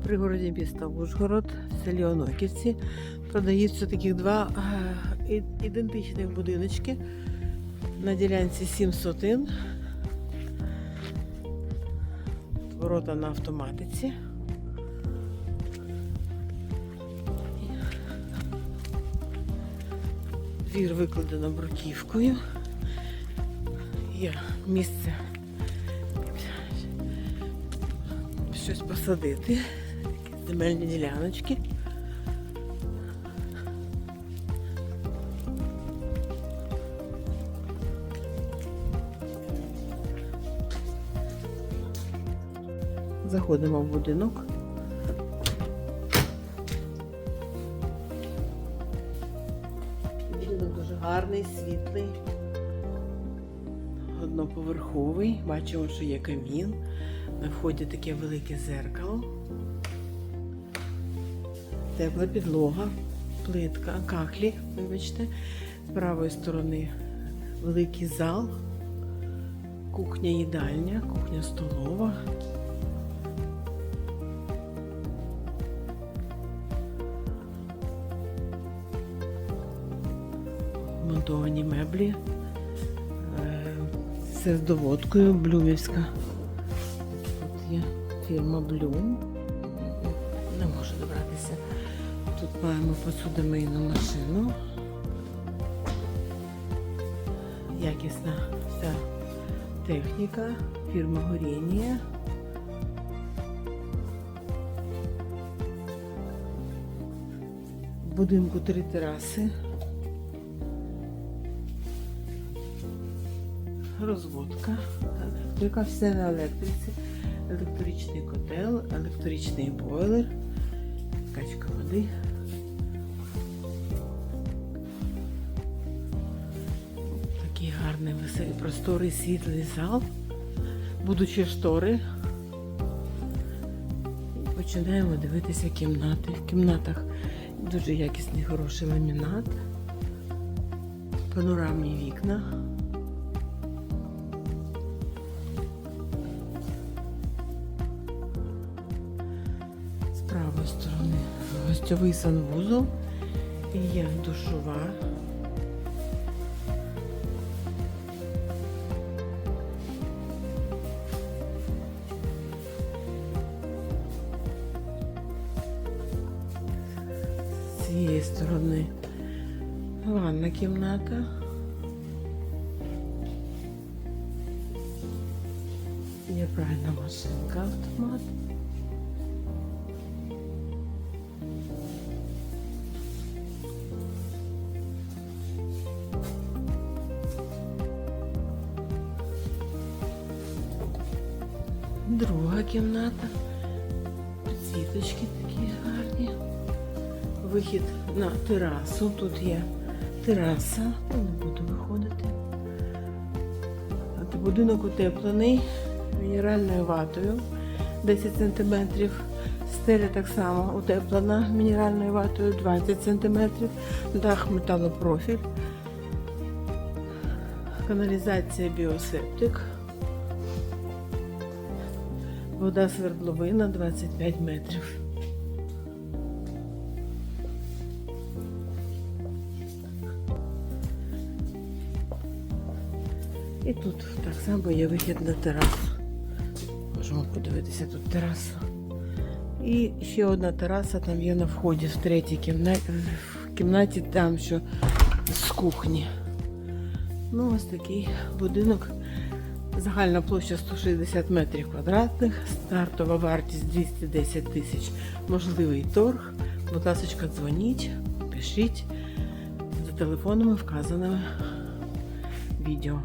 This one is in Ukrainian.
В пригороді міста Ужгород, в селі Оноківці, продаються таких два е, ідентичних будиночки на ділянці 7 сотин. Ворота на автоматиці. Двір викладено бруківкою. Є місце щось посадити. Земельні діляночки. Заходимо в будинок. Будинок дуже гарний, світлий, одноповерховий. Бачимо, що є камін. На вході таке велике зеркало. Тепла підлога, плитка, кахлі, вибачте. З правої сторони великий зал, кухня їдальня, кухня столова. Монтовані меблі. Е, Все з доводкою, блюмівська. Тут є фірма Блюм. Не можу добратися. Тут маємо посудомийну машину. Якісна вся техніка, фірма Горіння. В будинку три тераси. Розводка, електрика, все на електриці, електричний котел, електричний бойлер, качка води. Такий гарний веселий, просторий світлий зал, будучи штори. Починаємо дивитися кімнати. В кімнатах дуже якісний хороший ламінат, панорамні вікна. Правої сторони гостьовий санвузол і є душова. З цієї сторони ванна кімната. Є пральна машинка автомат. Друга кімната. Підсвіточки такі гарні. Вихід на терасу. Тут є тераса. Я не буду виходити. Будинок утеплений мінеральною ватою 10 см. Стеля так само утеплена мінеральною ватою 20 см. Дах металопрофіль. Каналізація біосептик. Вода свердловина 25 метрів. І тут так само є вихід на терасу. Можемо подивитися тут терасу. І ще одна тераса там є на вході в третій кімнаті, в кімнаті там, що з кухні. Ну, ось такий будинок. Загальна площа 160 метрів квадратних, стартова вартість 210 тисяч. Можливий торг. Будь ласка, дзвоніть, пишіть за телефонами, вказаними відео.